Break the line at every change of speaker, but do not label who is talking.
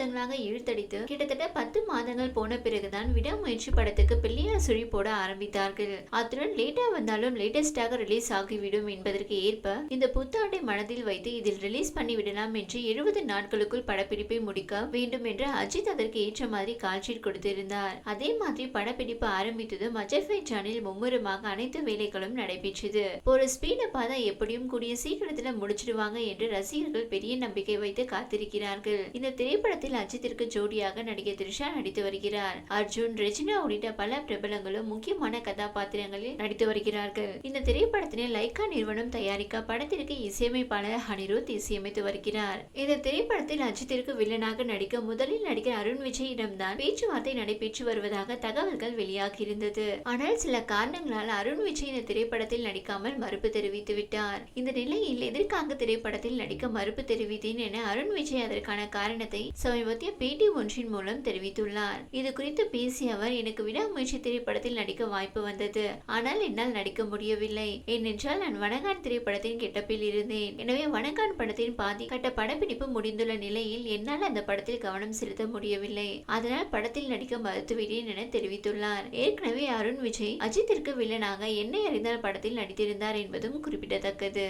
மாதங்களாக இழுத்தடித்து கிட்டத்தட்ட பத்து மாதங்கள் போன பிறகுதான் விடாமுயற்சி படத்துக்கு பிள்ளையார் சுழி போட ஆரம்பித்தார்கள். அத்துடன் லேட்டா வந்தாலும் லேட்டஸ்டாக ரிலீஸ் ஆகிவிடும் என்பதற்கு ஏற்ப இந்த புத்தாண்டை மனதில் வைத்து இதில் ரிலீஸ் பண்ணிவிடலாம் என்று எழுபது நாட்களுக்குள் படப்பிடிப்பை முடிக்க வேண்டும் என்று அஜித் அதற்கு ஏற்ற மாதிரி காட்சியில் கொடுத்திருந்தார். அதே மாதிரி படப்பிடிப்பு ஆரம்பித்ததும் அஜர்பைஜானில் மும்முரமாக அனைத்து வேலைகளும் நடைபெற்றது. ஒரு ஸ்பீட பார்த்தா எப்படியும் கூடிய சீக்கிரத்துல முடிச்சிடுவாங்க என்று ரசிகர்கள் பெரிய நம்பிக்கை வைத்து காத்திருக்கிறார்கள். இந்த திரைப்படத்தில் அஜித்திற்கு ஜோடியாக நடிகை த்ரிஷா நடித்து வருகிறார். அர்ஜுன் ரெஜினா உள்ளிட்ட பல பிரபலங்களும் முக்கியமான கதாபாத்திரங்களில் நடித்து வருகிறார்கள். இந்த திரைப்படத்தினை லைக்கா நிறுவனம் தயாரிக்க படத்திற்கு இசையமைப்பாளர் அனிருத் இசையமைத்து வருகிறார். இந்த திரைப்படத்தில் அஜித்திற்கு வில்லனாக நடிக்க முதலில் நடிகர் அருண் விஜயிடம்தான் பேச்சுவார்த்தை நடைபெற்று வருவதாக தகவல்கள் வெளியாகியிருந்தது ஆனால் சில காரணங்களால் அருண் விஜய் இந்த திரைப்படத்தில் நடிக்காமல் மறுப்பு தெரிவித்து விட்டார். இந்த நிலையில் எதிர்காங்க திரைப்படத்தில் நடிக்க மறுப்பு தெரிவித்தேன் என அருண் விஜய் அதற்கான காரணத்தை சமீபத்திய பேட்டி ஒன்றின் மூலம் தெரிவித்துள்ளார். இது குறித்து பேசிய அவர் எனக்கு விடாமுயற்சி திரைப்படத்தில் நடிக்க வாய்ப்பு வந்தது. ஆனால் என்னால் நடிக்க முடியவில்லை. ஏனென்றால் நான் வனகான் திரைப்படத்தின் கெட்டப்பில் இருந்தேன். எனவே வனகான் படத்தின் பாதி கட்ட படப்பிடிப்பு முடிந்துள்ள நிலையில் என்னால் அந்த படத்தில் கவனம் செலுத்த முடியவில்லை. அதனால் படத்தில் நடிக்க மறுத்துவிட்டேன் என தெரிவித்துள்ளார். ஏற்கனவே அருண் விஜய் அஜித்திற்கு வில்லனாக என்னை அறிந்தால் படத்தில் நடித்திருந்தார் என்பதும் குறிப்பிடத்தக்கது.